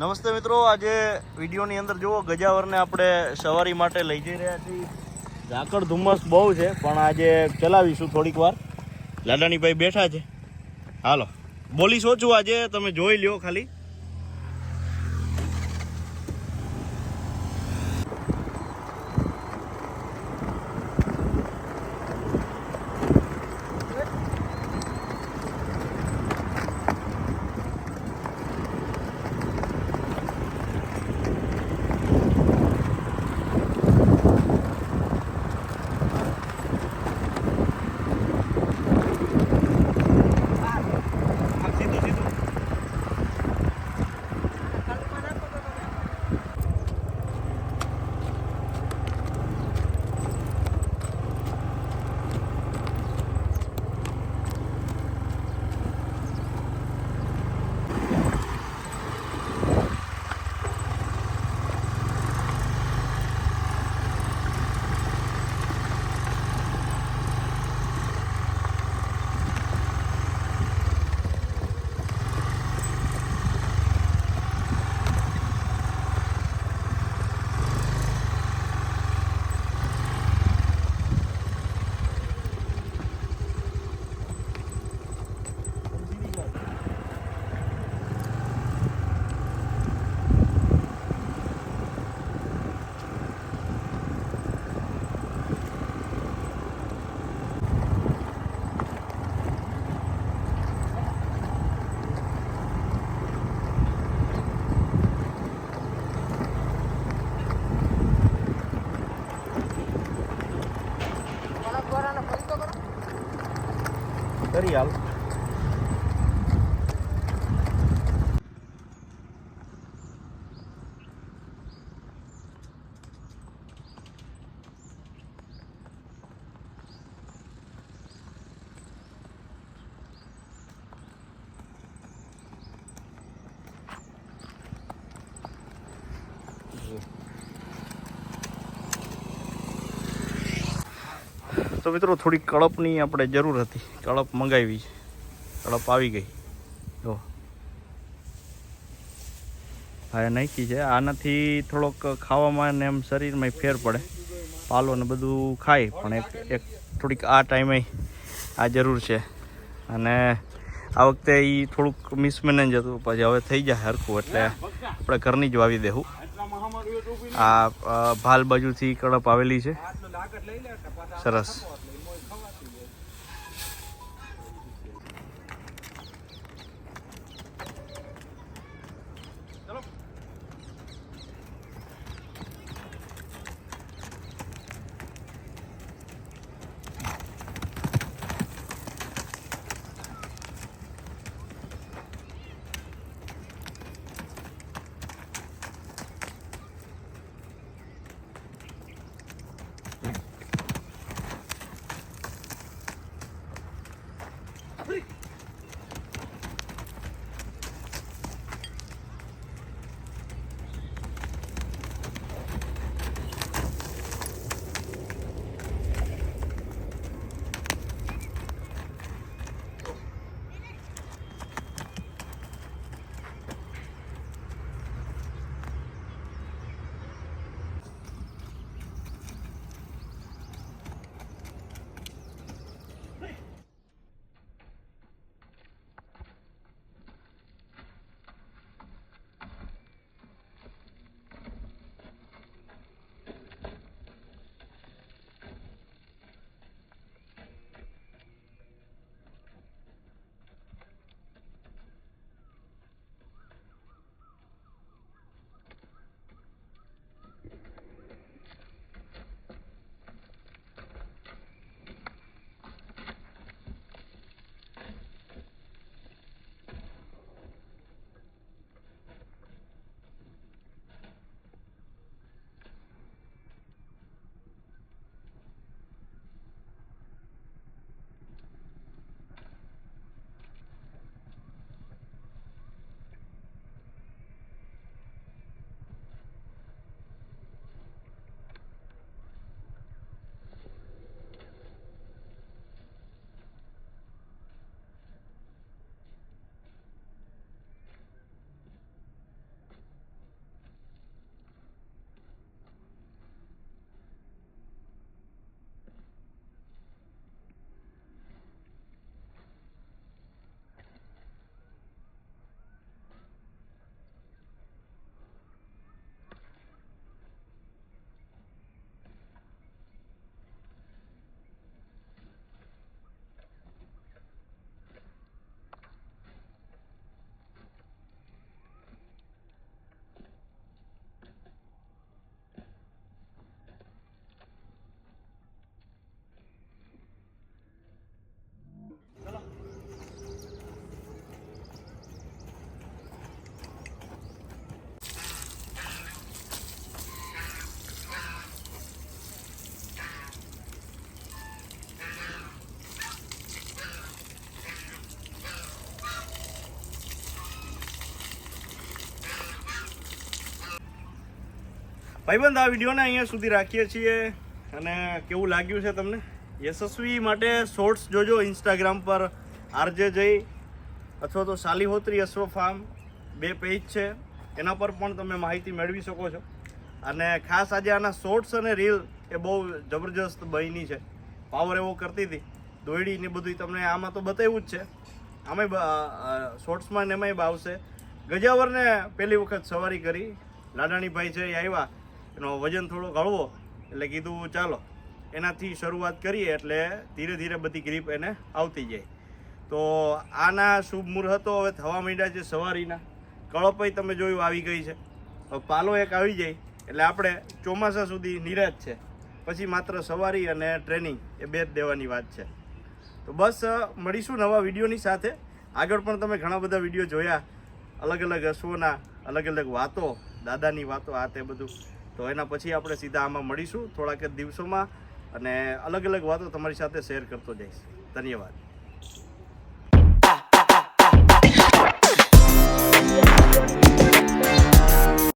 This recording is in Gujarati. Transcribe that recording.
નમસ્તે મિત્રો, આજે વિડીયોની અંદર જુઓ, ગજાવરને આપણે સવારી માટે લઈ જઈ રહ્યા છીએ. ઝાકળ ધુમ્મસ બહુ છે, પણ આજે ચલાવીશું થોડીક વાર. લાડાણીભાઈ બેઠા છે. હાલો. બોલી સોચું આજે, તમે જોઈ લ્યો ખાલી. કરી તો મિત્રો થોડી કળપની આપણે જરૂર હતી. કળપ મંગાવી છે. કળપ આવી ગઈ. જો. હા નાખી છે. આનાથી થોડોક ખાવામાં ને એમ શરીરમાં ફેર પડે. પાલો ને બધું ખાય, પણ એક એક થોડીક આ ટાઈમે આ જરૂર છે. અને આ વખતે એ થોડુંક મિસમેનેજ હતું. પછી હવે થઈ જાય હરખું, એટલે આપણે ઘરની જ વાવી દેવું આ ભાલ બાજુથી કડપ આવેલી છે. સરસ. ભાઈબંધ, આ વિડીયોને અહીંયા સુધી રાખીએ છીએ અને કેવું લાગ્યું છે તમને? યશસ્વી માટે શોર્ટ્સ જોજો ઇન્સ્ટાગ્રામ પર, આરજે જઈ અથવા તો સાલીહોત્રી અશ્વ ફાર્મ બે પેજ છે. એના પર પણ તમે માહિતી મેળવી શકો છો. અને ખાસ આજે આના શોર્ટ્સ અને રીલ એ બહુ જબરજસ્ત બની છે. પાવર એવો કરતી હતી. દોયડી ને બધું તમને આમાં તો બતાવ્યું જ છે. આમાંય શોર્ટ્સમાં ને એમાંય ભાવશે ગજાવરને પહેલી વખત સવારી કરી. લાડાણીભાઈ છે એ આવ્યા. એનો વજન થોડો હળવો એટલે કીધું ચાલો, એનાથી શરૂઆત કરીએ એટલે ધીરે ધીરે બધી ગ્રીપ એને આવતી જાય. તો આના શુભ મુહૂર્તો હવે થવા માંડ્યા છે સવારીના. કળપઈ તમે જોયું આવી ગઈ છે. હવે પાલો એક આવી જાય એટલે આપણે ચોમાસા સુધી નિરાજ છે. પછી માત્ર સવારી અને ટ્રેનિંગ એ બે જ દેવાની વાત છે. તો બસ મળીશું નવા વિડીયોની સાથે. આગળ પણ તમે ઘણા બધા વીડિયો જોયા. અલગ અલગ અશ્વોના અલગ અલગ વાતો, દાદાની વાતો, આ તે બધું. તો એના પછી આપણે સીધા આમાં મળીશું થોડાક જ દિવસોમાં અને અલગ અલગ વાતો તમારી સાથે શેર કરતો જઈશ ધન્યવાદ Thank.